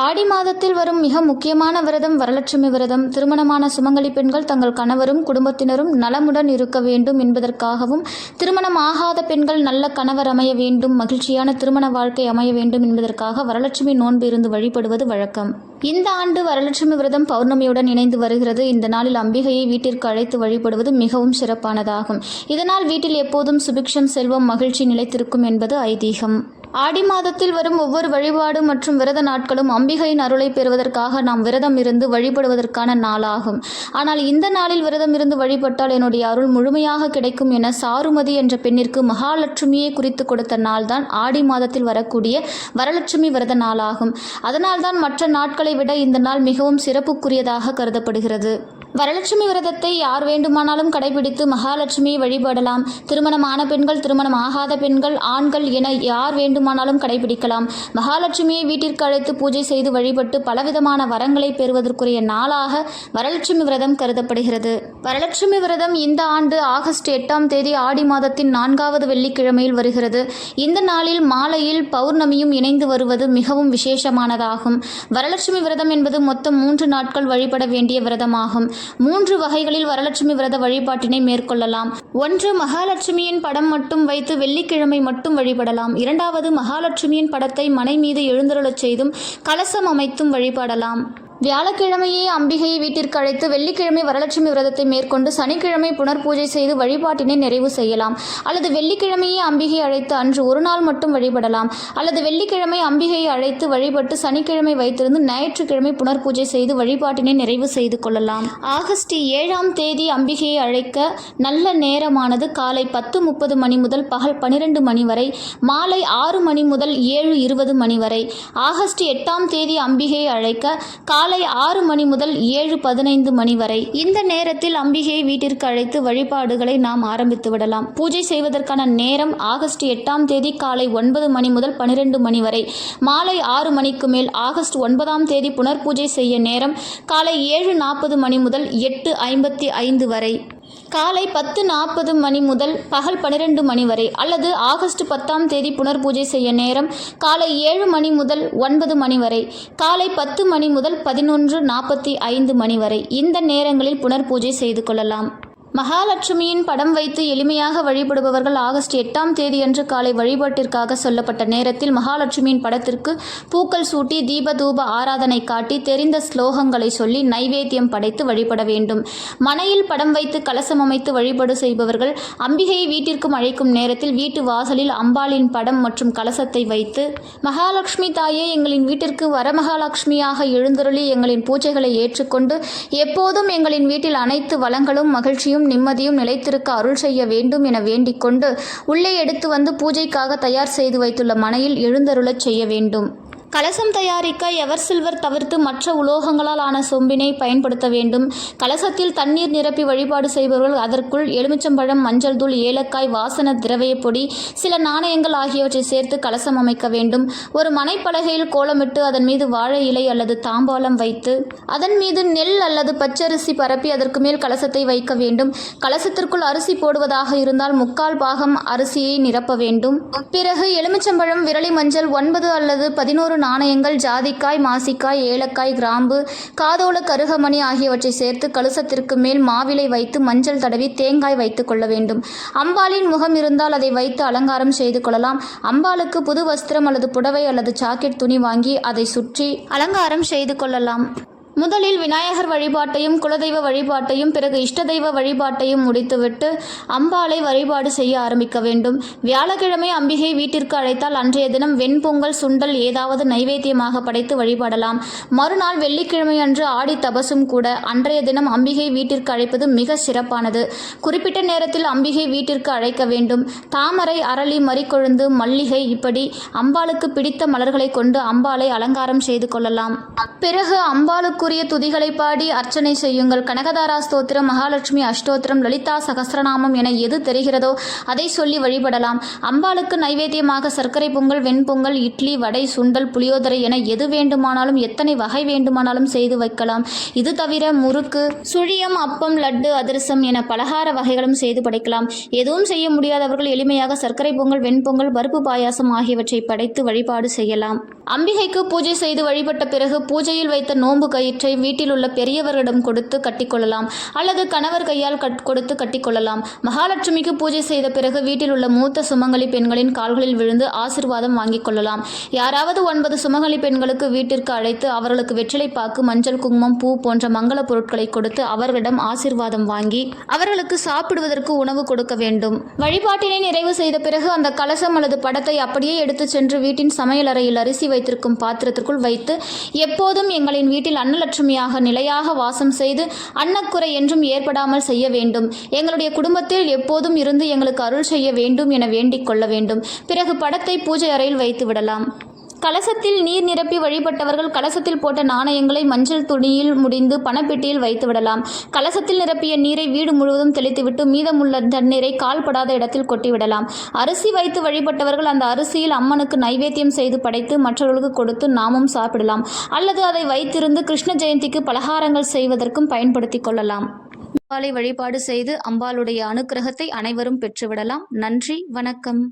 ஆடி மாதத்தில் வரும் மிக முக்கியமான விரதம் வரலட்சுமி விரதம். திருமணமான சுமங்கலி பெண்கள் தங்கள் கணவரும் குடும்பத்தினரும் நலமுடன் இருக்க வேண்டும் என்பதற்காகவும் திருமணம் ஆகாத பெண்கள் நல்ல கணவர் அமைய வேண்டும் மகிழ்ச்சியான திருமண வாழ்க்கை அமைய வேண்டும் என்பதற்காக வரலட்சுமி நோன்பு இருந்து வழிபடுவது வழக்கம். இந்த ஆண்டு வரலட்சுமி விரதம் பௌர்ணமியுடன் இணைந்து வருகிறது. இந்த நாளில் அம்பிகையை வீட்டிற்கு அழைத்து வழிபடுவது மிகவும் சிறப்பானதாகும். இதனால் வீட்டில் எப்போதும் சுபிக்ஷம் செல்வம் மகிழ்ச்சி நிலைத்திருக்கும் என்பது ஐதீகம். ஆடி மாதத்தில் வரும் ஒவ்வொரு வழிபாடு மற்றும் விரத நாட்களும் அம்பிகையின் அருளை பெறுவதற்காக நாம் விரதம் இருந்து வழிபடுவதற்கான நாளாகும். ஆனால் இந்த நாளில் விரதம் இருந்து வழிபட்டால் என்னுடைய அருள் முழுமையாக கிடைக்கும் என சாருமதி என்ற பெண்ணிற்கு மகாலட்சுமியை குறித்து கொடுத்த நாள்தான் ஆடி மாதத்தில் வரக்கூடிய வரலட்சுமி விரத நாளாகும். அதனால்தான் மற்ற நாட்களை விட இந்த நாள் மிகவும் சிறப்புக்குரியதாக கருதப்படுகிறது. வரலட்சுமி விரதத்தை யார் வேண்டுமானாலும் கடைபிடித்து மகாலட்சுமியை வழிபடலாம். திருமணமான பெண்கள் திருமணம் ஆகாத பெண்கள் ஆண்கள் என யார் வேண்டுமானாலும் கடைபிடிக்கலாம். மகாலட்சுமியை வீட்டிற்கு அழைத்து பூஜை செய்து வழிபட்டு பலவிதமான வரங்களை பெறுவதற்குரிய நாளாக வரலட்சுமி விரதம் கருதப்படுகிறது. வரலட்சுமி விரதம் இந்த ஆண்டு ஆகஸ்ட் எட்டாம் தேதி ஆடி மாதத்தின் நான்காவது வெள்ளிக்கிழமையில் வருகிறது. இந்த நாளில் மாலையில் பௌர்ணமியும் இணைந்து வருவது மிகவும் விசேஷமானதாகும். வரலட்சுமி விரதம் என்பது மொத்தம் மூன்று நாட்கள் வழிபட வேண்டிய விரதமாகும். மூன்று வகைகளில் வரலட்சுமி விரத வழிபாட்டினை மேற்கொள்ளலாம். ஒன்று மகாலட்சுமியின் படம் மட்டும் வைத்து வெள்ளிக்கிழமை மட்டும் வழிபடலாம். இரண்டாவது மகாலட்சுமியின் படத்தை மனை மீது எழுந்தருளச் செய்தும் கலசம் அமைத்தும் வழிபடலாம். வியாழக்கிழமையே அம்பிகையை வீட்டிற்கு அழைத்து வெள்ளிக்கிழமை வரலட்சுமி விரதத்தை மேற்கொண்டு சனிக்கிழமை புனர் பூஜை செய்து வழிபாட்டினை நிறைவு செய்யலாம். அல்லது வெள்ளிக்கிழமையே அம்பிகை அழைத்து அன்று ஒரு நாள் மட்டும் வழிபடலாம். அல்லது வெள்ளிக்கிழமை அம்பிகையை அழைத்து வழிபட்டு சனிக்கிழமை வைத்திருந்து ஞாயிற்றுக்கிழமை புனர் பூஜை செய்து வழிபாட்டினை நிறைவு செய்து கொள்ளலாம். ஆகஸ்ட் ஏழாம் தேதி அம்பிகையை அழைக்க நல்ல நேரமானது காலை பத்து முப்பது மணி முதல் பகல் பனிரெண்டு மணி வரை மாலை ஆறு மணி முதல் ஏழு இருபது மணி வரை. ஆகஸ்ட் எட்டாம் தேதி அம்பிகையை அழைக்க காலை காலை ஆறு மணி முதல் ஏழு பதினைந்து மணி வரை. இந்த நேரத்தில் அம்பிகையை வீட்டிற்கு அழைத்து வழிபாடுகளை நாம் ஆரம்பித்து விடலாம். பூஜை செய்வதற்கான நேரம் ஆகஸ்ட் எட்டாம் தேதி காலை ஒன்பது மணி முதல் பனிரெண்டு மணி வரை. மாலை ஆறு மணிக்கு மேல் ஆகஸ்ட் ஒன்பதாம் தேதி புனர்பூஜை செய்ய நேரம் காலை ஏழு நாற்பது மணி முதல் எட்டு ஐம்பத்தி ஐந்து வரை. காலை பத்து நாற்பது மணி முதல் பகல் பன்னிரெண்டு மணி வரை அல்லது ஆகஸ்ட் பத்தாம் தேதி புனர்பூஜை செய்ய நேரம் காலை ஏழு மணி முதல் ஒன்பது மணி வரை காலை பத்து மணி முதல் பதினொன்று நாற்பத்தி ஐந்து மணி வரை. இந்த நேரங்களில் புனர்பூஜை செய்து கொள்ளலாம். மகாலட்சுமியின் படம் வைத்து எளிமையாக வழிபடுபவர்கள் ஆகஸ்ட் எட்டாம் தேதியன்று காலை வழிபாட்டிற்காக சொல்லப்பட்ட நேரத்தில் மகாலட்சுமியின் படத்திற்கு பூக்கள் சூட்டி தீப தூப ஆராதனை காட்டி தெரிந்த ஸ்லோகங்களை சொல்லி நைவேத்தியம் படைத்து வழிபட வேண்டும். மனையில் படம் வைத்து கலசம் அமைத்து வழிபாடு செய்பவர்கள் அம்பிகையை வீட்டிற்கும் அழைக்கும் நேரத்தில் வீட்டு வாசலில் அம்பாளின் படம் மற்றும் கலசத்தை வைத்து மகாலட்சுமி தாயே எங்களின் வீட்டிற்கு வரமகாலட்சுமியாக எழுந்தருளி எங்களின் பூஜைகளை ஏற்றுக்கொண்டு எப்போதும் எங்களின் வீட்டில் அனைத்து வளங்களும் மகிழ்ச்சியும் நிம்மதியும் நிலைத்திருக்க அருள் செய்ய வேண்டும் என வேண்டிக் கொண்டு உள்ளே எடுத்து வந்து பூஜைக்காக தயார் செய்து வைத்துள்ள மனையில் எழுந்தருளச் செய்ய வேண்டும். கலசம் தயாரிக்க எவர் சில்வர் தவிர்த்து மற்ற உலோகங்களால் ஆன சொம்பினை பயன்படுத்த வேண்டும். கலசத்தில் தண்ணீர் நிரப்பி வழிபாடு செய்பவர்கள் அதற்குள் எலுமிச்சம்பழம் மஞ்சள் தூள் ஏலக்காய் வாசன திரவிய பொடி சில நாணயங்கள் ஆகியவற்றை சேர்த்து கலசம் அமைக்க வேண்டும். ஒரு மனைப்பலகையில் கோலமிட்டு அதன் மீது வாழை இலை அல்லது தாம்பாலம் வைத்து அதன் மீது நெல் அல்லது பச்சரிசி பரப்பி அதற்கு மேல் கலசத்தை வைக்க வேண்டும். கலசத்திற்குள் அரிசி போடுவதாக இருந்தால் முக்கால் பாகம் அரிசியை நிரப்ப வேண்டும். பிறகு எலுமிச்சம்பழம் விரலி மஞ்சள் ஒன்பது அல்லது பதினோரு நாணயங்கள் ஜாதிக்காய் மாசிக்காய் ஏலக்காய் கிராம்பு காதோல கருகமணி ஆகியவற்றை சேர்த்து கலசத்திற்கு மேல் மாவிலை வைத்து மஞ்சள் தடவி தேங்காய் வைத்துக் கொள்ள வேண்டும். அம்பாளின் முகம் இருந்தால் அதை வைத்து அலங்காரம் செய்து கொள்ளலாம். அம்பாளுக்கு புது வஸ்திரம் அல்லது புடவை அல்லது ஜாக்கெட் துணி வாங்கி அதை சுற்றி அலங்காரம் செய்து கொள்ளலாம். முதலில் விநாயகர் வழிபாட்டையும் குலதெய்வ வழிபாட்டையும் பிறகு இஷ்ட தெய்வ வழிபாட்டையும் முடித்துவிட்டு அம்பாளை வழிபாடு செய்ய ஆரம்பிக்க வேண்டும். வியாழக்கிழமை அம்பிகை வீட்டிற்கு அழைத்தால் அன்றைய தினம் வெண்பொங்கல் சுண்டல் ஏதாவது நைவேத்தியமாக படைத்து வழிபாடலாம். மறுநாள் வெள்ளிக்கிழமை அன்று ஆடி தபசும் கூட அன்றைய தினம் அம்பிகை வீட்டிற்கு அழைப்பது மிக சிறப்பானது. குறிப்பிட்ட நேரத்தில் அம்பிகை வீட்டிற்கு அழைக்க வேண்டும். தாமரை அரளி மறிக்கொழுந்து மல்லிகை இப்படி அம்பாளுக்கு பிடித்த மலர்களை கொண்டு அம்பாளை அலங்காரம் செய்து கொள்ளலாம். பிறகு அம்பாளுக்கு அம்பாளுக்குரிய துதிகளை பாடி அர்ச்சனை செய்யுங்கள். கனகதாரா ஸ்தோத்திரம் மகாலட்சுமி அஷ்டோத்திரம் லலிதா சகசிரநாமம் என எது தெரிகிறதோ அதை சொல்லி வழிபடலாம். அம்பாளுக்கு நைவேத்தியமாக சர்க்கரை பொங்கல் வெண்பொங்கல் இட்லி வடை சுண்டல் புளியோதரை என எது வேண்டுமானாலும் எத்தனை வகை வேண்டுமானாலும் செய்து வைக்கலாம். இது தவிர முறுக்கு சுழியம் அப்பம் லட்டு அதிரசம் என பலகார வகைகளும் செய்து படைக்கலாம். எதுவும் செய்ய முடியாதவர்கள் எளிமையாக சர்க்கரை பொங்கல் வெண்பொங்கல் பருப்பு பாயாசம் ஆகியவற்றை படைத்து வழிபாடு செய்யலாம். அம்பிகைக்கு பூஜை செய்து வழிபட்ட பிறகு பூஜையில் வைத்த நோன்பு கயிற்றை வீட்டில் உள்ள பெரியவர்களிடம் கொடுத்து கட்டிக்கொள்ளலாம். அல்லது கணவர் கையால் கட் கொடுத்து கட்டிக்கொள்ளலாம். மகாலட்சுமிக்கு பூஜை செய்த பிறகு வீட்டில் உள்ள மூத்த சுமங்கலி பெண்களின் கால்களில் விழுந்து ஆசிர்வாதம் வாங்கிக் கொள்ளலாம். யாராவது ஒன்பது சுமங்கலி பெண்களுக்கு வீட்டிற்கு அழைத்து அவர்களுக்கு வெற்றிலை பாக்கு மஞ்சள் குங்குமம் பூ போன்ற மங்கள பொருட்களை கொடுத்து அவர்களிடம் ஆசிர்வாதம் வாங்கி அவர்களுக்கு சாப்பிடுவதற்கு உணவு கொடுக்க வேண்டும். வழிபாட்டினை நிறைவு செய்த பிறகு அந்த கலசம் அல்லது படத்தை அப்படியே எடுத்துச் சென்று வீட்டின் சமையலறையில் அரிசி வைத்திருக்கும் பாத்திரத்திற்குள் வைத்து எப்போதும் எங்களின் வீட்டில் அன்னல் அன்னலட்சுமியாக நிலையாக வாசம் செய்து அன்னக்குறை என்றும் ஏற்படாமல் செய்ய வேண்டும். எங்களுடைய குடும்பத்தில் எப்போதும் இருந்து எங்களுக்கு அருள் செய்ய வேண்டும் என வேண்டிக் கொள்ள வேண்டும். பிறகு படத்தை பூஜை அறையில் வைத்து விடலாம். கலசத்தில் நீர் நிரப்பி வழிபட்டவர்கள் கலசத்தில் போட்ட நாணயங்களை மஞ்சள் துணியில் முடிந்து பணப்பெட்டியில் வைத்து விடலாம். கலசத்தில் நிரப்பிய நீரை வீடு முழுவதும் தெளித்துவிட்டு மீதமுள்ள தண்ணீரை கால்படாத இடத்தில் கொட்டிவிடலாம். அரிசி வைத்து வழிபட்டவர்கள் அந்த அரிசியில் அம்மனுக்கு நைவேத்தியம் செய்து படைத்து மற்றவர்களுக்கு கொடுத்து நாமும் சாப்பிடலாம். அல்லது அதை வைத்திருந்து கிருஷ்ண ஜெயந்திக்கு பலகாரங்கள் செய்வதற்கும் பயன்படுத்திக் கொள்ளலாம். அம்பாளை வழிபாடு செய்து அம்பாளுடைய அனுக்கிரகத்தை அனைவரும் பெற்றுவிடலாம். நன்றி வணக்கம்.